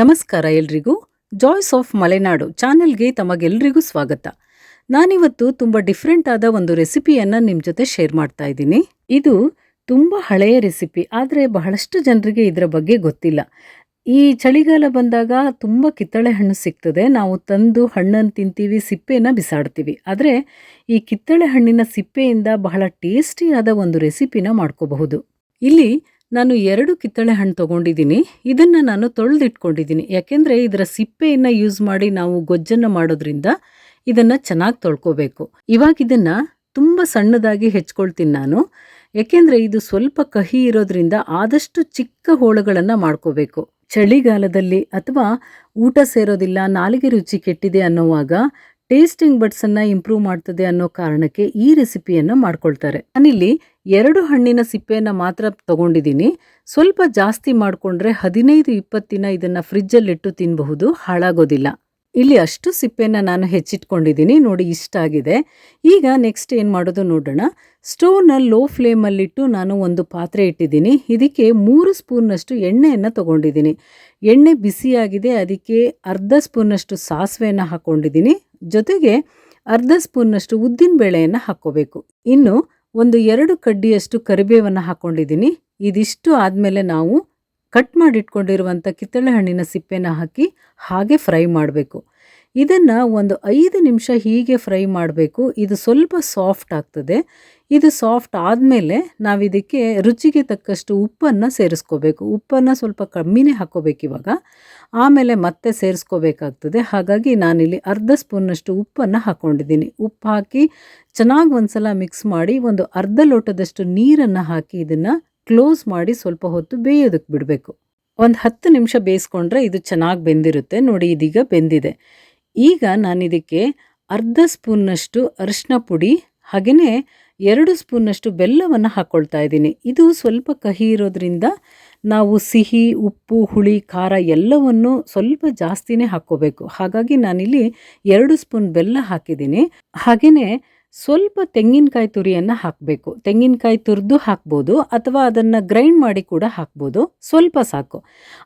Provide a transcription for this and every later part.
ನಮಸ್ಕಾರ ಎಲ್ರಿಗೂ. Joys of Malenadu ಚಾನೆಲ್ಗೆ ತಮಗೆಲ್ರಿಗೂ ಸ್ವಾಗತ. ನಾನಿವತ್ತು ತುಂಬ ಡಿಫ್ರೆಂಟ್ ಆದ ಒಂದು ರೆಸಿಪಿಯನ್ನು ನಿಮ್ಮ ಜೊತೆ ಶೇರ್ ಮಾಡ್ತಾ ಇದ್ದೀನಿ. ಇದು ತುಂಬ ಹಳೆಯ ರೆಸಿಪಿ, ಆದರೆ ಬಹಳಷ್ಟು ಜನರಿಗೆ ಇದರ ಬಗ್ಗೆ ಗೊತ್ತಿಲ್ಲ. ಈ ಚಳಿಗಾಲ ಬಂದಾಗ ತುಂಬ ಕಿತ್ತಳೆ ಹಣ್ಣು ಸಿಗ್ತದೆ. ನಾವು ತಂದು ಹಣ್ಣನ್ನು ತಿಂತೀವಿ, ಸಿಪ್ಪೆನ ಬಿಸಾಡ್ತೀವಿ. ಆದರೆ ಈ ಕಿತ್ತಳೆ ಹಣ್ಣಿನ ಸಿಪ್ಪೆಯಿಂದ ಬಹಳ ಟೇಸ್ಟಿಯಾದ ಒಂದು ರೆಸಿಪಿನ ಮಾಡ್ಕೋಬಹುದು. ಇಲ್ಲಿ ನಾನು ಎರಡು ಕಿತ್ತಳೆ ಹಣ್ಣು ತೊಗೊಂಡಿದ್ದೀನಿ. ಇದನ್ನು ನಾನು ತೊಳೆದಿಟ್ಕೊಂಡಿದ್ದೀನಿ. ಯಾಕೆಂದರೆ ಇದರ ಸಿಪ್ಪೆಯನ್ನು ಯೂಸ್ ಮಾಡಿ ನಾವು ಗೊಜ್ಜನ್ನು ಮಾಡೋದ್ರಿಂದ ಇದನ್ನು ಚೆನ್ನಾಗಿ ತೊಳ್ಕೋಬೇಕು. ಇವಾಗ ಇದನ್ನು ತುಂಬ ಸಣ್ಣದಾಗಿ ಹೆಚ್ಕೊಳ್ತೀನಿ ನಾನು. ಯಾಕೆಂದರೆ ಇದು ಸ್ವಲ್ಪ ಕಹಿ ಇರೋದ್ರಿಂದ ಆದಷ್ಟು ಚಿಕ್ಕ ಹೋಳುಗಳನ್ನು ಮಾಡ್ಕೋಬೇಕು. ಚಳಿಗಾಲದಲ್ಲಿ ಅಥವಾ ಊಟ ಸೇರೋದಿಲ್ಲ, ನಾಲಿಗೆ ರುಚಿ ಕೆಟ್ಟಿದೆ ಅನ್ನೋವಾಗ ಟೇಸ್ಟಿಂಗ್ ಬಡ್ಸನ್ನು ಇಂಪ್ರೂವ್ ಮಾಡ್ತದೆ ಅನ್ನೋ ಕಾರಣಕ್ಕೆ ಈ ರೆಸಿಪಿಯನ್ನು ಮಾಡ್ಕೊಳ್ತಾರೆ. ನಾನಿಲ್ಲಿ ಎರಡು ಹಣ್ಣಿನ ಸಿಪ್ಪೆಯನ್ನು ಮಾತ್ರ ತಗೊಂಡಿದ್ದೀನಿ. ಸ್ವಲ್ಪ ಜಾಸ್ತಿ ಮಾಡಿಕೊಂಡ್ರೆ ಹದಿನೈದು, ಇಪ್ಪತ್ತಿನ ದಿನ ಇದನ್ನು ಫ್ರಿಜ್ಜಲ್ಲಿಟ್ಟು ತಿನ್ನಬಹುದು ಹಾಳಾಗೋದಿಲ್ಲ. ಇಲ್ಲಿ ಅಷ್ಟು ಸಿಪ್ಪೆಯನ್ನು ನಾನು ಹೆಚ್ಚಿಟ್ಕೊಂಡಿದ್ದೀನಿ, ನೋಡಿ ಇಷ್ಟ ಆಗಿದೆ. ಈಗ ನೆಕ್ಸ್ಟ್ ಏನು ಮಾಡೋದು ನೋಡೋಣ. ಸ್ಟೋವ್ನ ಲೋ ಫ್ಲೇಮಲ್ಲಿಟ್ಟು ನಾನು ಒಂದು ಪಾತ್ರೆ ಇಟ್ಟಿದ್ದೀನಿ. ಇದಕ್ಕೆ ಮೂರು ಸ್ಪೂನ್ನಷ್ಟು ಎಣ್ಣೆಯನ್ನು ತಗೊಂಡಿದ್ದೀನಿ. ಎಣ್ಣೆ ಬಿಸಿಯಾಗಿದೆ, ಅದಕ್ಕೆ ಅರ್ಧ ಸ್ಪೂನ್ನಷ್ಟು ಸಾಸಿವೆಯನ್ನು ಹಾಕ್ಕೊಂಡಿದ್ದೀನಿ ಜೊತೆಗೆ ಅರ್ಧ ಸ್ಪೂನ್ನಷ್ಟು ಉದ್ದಿನ ಬೇಳೆಯನ್ನು ಹಾಕ್ಕೋಬೇಕು. ಇನ್ನು ಒಂದು ಎರಡು ಕಡ್ಡಿಯಷ್ಟು ಕರಿಬೇವನ್ನು ಹಾಕ್ಕೊಂಡಿದ್ದೀನಿ ಇದಿಷ್ಟು ಆದಮೇಲೆ ನಾವು ಕಟ್ ಮಾಡಿಟ್ಕೊಂಡಿರುವಂಥ ಕಿತ್ತಳೆ ಹಣ್ಣಿನ ಸಿಪ್ಪೆನ ಹಾಕಿ ಹಾಗೆ ಫ್ರೈ ಮಾಡಬೇಕು. ಇದನ್ನು ಒಂದು ಐದು ನಿಮಿಷ ಹೀಗೆ ಫ್ರೈ ಮಾಡಬೇಕು. ಇದು ಸ್ವಲ್ಪ ಸಾಫ್ಟ್ ಆಗ್ತದೆ. ಇದು ಸಾಫ್ಟ್ ಆದಮೇಲೆ ನಾವು ಇದಕ್ಕೆ ರುಚಿಗೆ ತಕ್ಕಷ್ಟು ಉಪ್ಪನ್ನು ಸೇರಿಸ್ಕೋಬೇಕು. ಉಪ್ಪನ್ನು ಸ್ವಲ್ಪ ಕಮ್ಮಿನೇ ಹಾಕ್ಕೋಬೇಕು ಇವಾಗ. ಆಮೇಲೆ ಮತ್ತೆ ಸೇರಿಸ್ಕೋಬೇಕಾಗ್ತದೆ. ಹಾಗಾಗಿ ನಾನಿಲ್ಲಿ ಅರ್ಧ ಸ್ಪೂನ್ನಷ್ಟು ಉಪ್ಪನ್ನು ಹಾಕ್ಕೊಂಡಿದ್ದೀನಿ. ಉಪ್ಪು ಹಾಕಿ ಚೆನ್ನಾಗಿ ಒಂದ್ಸಲ ಮಿಕ್ಸ್ ಮಾಡಿ ಒಂದು ಅರ್ಧ ಲೋಟದಷ್ಟು ನೀರನ್ನು ಹಾಕಿ ಇದನ್ನು ಕ್ಲೋಸ್ ಮಾಡಿ ಸ್ವಲ್ಪ ಹೊತ್ತು ಬೇಯೋದಕ್ಕೆ ಬಿಡಬೇಕು. ಒಂದು ಹತ್ತು ನಿಮಿಷ ಬೇಯಿಸ್ಕೊಂಡ್ರೆ ಇದು ಚೆನ್ನಾಗಿ ಬೆಂದಿರುತ್ತೆ. ನೋಡಿ, ಇದೀಗ ಬೆಂದಿದೆ. ಈಗ ನಾನು ಇದಕ್ಕೆ ಅರ್ಧ ಸ್ಪೂನ್ನಷ್ಟು ಅರಿಶಿನ ಪುಡಿ, ಹಾಗೆಯೇ ಎರಡು ಸ್ಪೂನ್ನಷ್ಟು ಬೆಲ್ಲವನ್ನು ಹಾಕ್ಕೊಳ್ತಾ ಇದ್ದೀನಿ. ಇದು ಸ್ವಲ್ಪ ಕಹಿ ಇರೋದ್ರಿಂದ ನಾವು ಸಿಹಿ, ಉಪ್ಪು, ಹುಳಿ, ಖಾರ ಎಲ್ಲವನ್ನು ಸ್ವಲ್ಪ ಜಾಸ್ತಿನೇ ಹಾಕ್ಕೋಬೇಕು. ಹಾಗಾಗಿ ನಾನಿಲ್ಲಿ ಎರಡು ಸ್ಪೂನ್ ಬೆಲ್ಲ ಹಾಕಿದ್ದೀನಿ. ಹಾಗೆಯೇ ಸ್ವಲ್ಪ ತೆಂಗಿನಕಾಯಿ ತುರಿಯನ್ನು ಹಾಕಬೇಕು. ತೆಂಗಿನಕಾಯಿ ತುರಿದು ಹಾಕ್ಬೋದು ಅಥವಾ ಅದನ್ನು ಗ್ರೈಂಡ್ ಮಾಡಿ ಕೂಡ ಹಾಕ್ಬೋದು. ಸ್ವಲ್ಪ ಸಾಕು.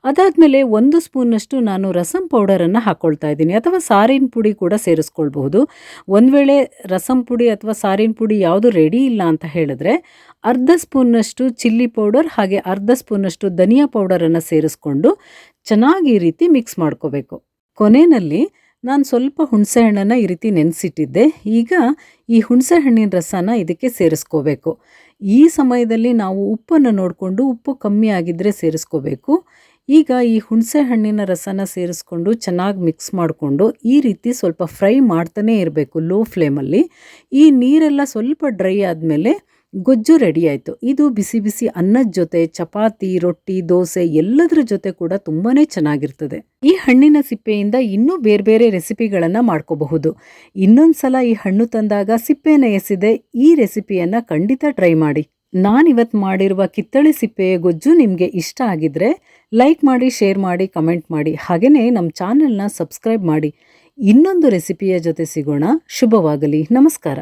ಅದಾದಮೇಲೆ ಒಂದು ಸ್ಪೂನಷ್ಟು ನಾನು ರಸಂ ಪೌಡರನ್ನು ಹಾಕ್ಕೊಳ್ತಾ ಇದ್ದೀನಿ. ಅಥವಾ ಸಾರಿನ ಪುಡಿ ಕೂಡ ಸೇರಿಸ್ಕೊಳ್ಬಹುದು. ಒಂದು ವೇಳೆ ರಸಂ ಪುಡಿ ಅಥವಾ ಸಾರಿನ ಪುಡಿ ಯಾವುದು ರೆಡಿ ಇಲ್ಲ ಅಂತ ಹೇಳಿದ್ರೆ ಅರ್ಧ ಸ್ಪೂನ್ನಷ್ಟು ಚಿಲ್ಲಿ ಪೌಡರ್ ಹಾಗೆ ಅರ್ಧ ಸ್ಪೂನಷ್ಟು ಧನಿಯಾ ಪೌಡರನ್ನು ಸೇರಿಸ್ಕೊಂಡು ಚೆನ್ನಾಗಿ ರೀತಿ ಮಿಕ್ಸ್ ಮಾಡ್ಕೋಬೇಕು. ಕೊನೆಯಲ್ಲಿ ನಾನು ಸ್ವಲ್ಪ ಹುಣಸೆಹಣ್ಣನ್ನು ಈ ರೀತಿ ನೆನೆಸಿಟ್ಟಿದ್ದೆ. ಈಗ ಈ ಹುಣಸೆಹಣ್ಣಿನ ರಸನ ಇದಕ್ಕೆ ಸೇರಿಸ್ಕೋಬೇಕು. ಈ ಸಮಯದಲ್ಲಿ ನಾವು ಉಪ್ಪನ್ನು ನೋಡಿಕೊಂಡು ಉಪ್ಪು ಕಮ್ಮಿ ಆಗಿದ್ದರೆ ಸೇರಿಸ್ಕೋಬೇಕು. ಈಗ ಈ ಹುಣಸೆ ಹಣ್ಣಿನ ರಸನ ಸೇರಿಸ್ಕೊಂಡು ಚೆನ್ನಾಗಿ ಮಿಕ್ಸ್ ಮಾಡಿಕೊಂಡು ಈ ರೀತಿ ಸ್ವಲ್ಪ ಫ್ರೈ ಮಾಡ್ತಾನೇ ಇರಬೇಕು ಲೋ ಫ್ಲೇಮಲ್ಲಿ. ಈ ನೀರೆಲ್ಲ ಸ್ವಲ್ಪ ಡ್ರೈ ಆದಮೇಲೆ ಗೊಜ್ಜು ರೆಡಿ ಆಯಿತು. ಇದು ಬಿಸಿ ಬಿಸಿ ಅನ್ನದ ಜೊತೆ ಚಪಾತಿ, ರೊಟ್ಟಿ, ದೋಸೆ ಎಲ್ಲದರ ಜೊತೆ ಕೂಡ ತುಂಬಾ ಚೆನ್ನಾಗಿರ್ತದೆ. ಈ ಹಣ್ಣಿನ ಸಿಪ್ಪೆಯಿಂದ ಇನ್ನೂ ಬೇರೆ ಬೇರೆ ರೆಸಿಪಿಗಳನ್ನು ಮಾಡ್ಕೋಬಹುದು. ಇನ್ನೊಂದು ಸಲ ಈ ಹಣ್ಣು ತಂದಾಗ ಸಿಪ್ಪೆನ ಎಸಿದೆ ಈ ರೆಸಿಪಿಯನ್ನು ಖಂಡಿತ ಟ್ರೈ ಮಾಡಿ. ನಾನಿವತ್ತು ಮಾಡಿರುವ ಕಿತ್ತಳೆ ಸಿಪ್ಪೆಯ ಗೊಜ್ಜು ನಿಮಗೆ ಇಷ್ಟ ಆಗಿದ್ರೆ ಲೈಕ್ ಮಾಡಿ ಶೇರ್ ಮಾಡಿ ಕಮೆಂಟ್ ಮಾಡಿ. ಹಾಗೆಯೇ ನಮ್ಮ ಚಾನೆಲ್ನ ಸಬ್ಸ್ಕ್ರೈಬ್ ಮಾಡಿ. ಇನ್ನೊಂದು ರೆಸಿಪಿಯ ಜೊತೆ ಸಿಗೋಣ. ಶುಭವಾಗಲಿ. ನಮಸ್ಕಾರ.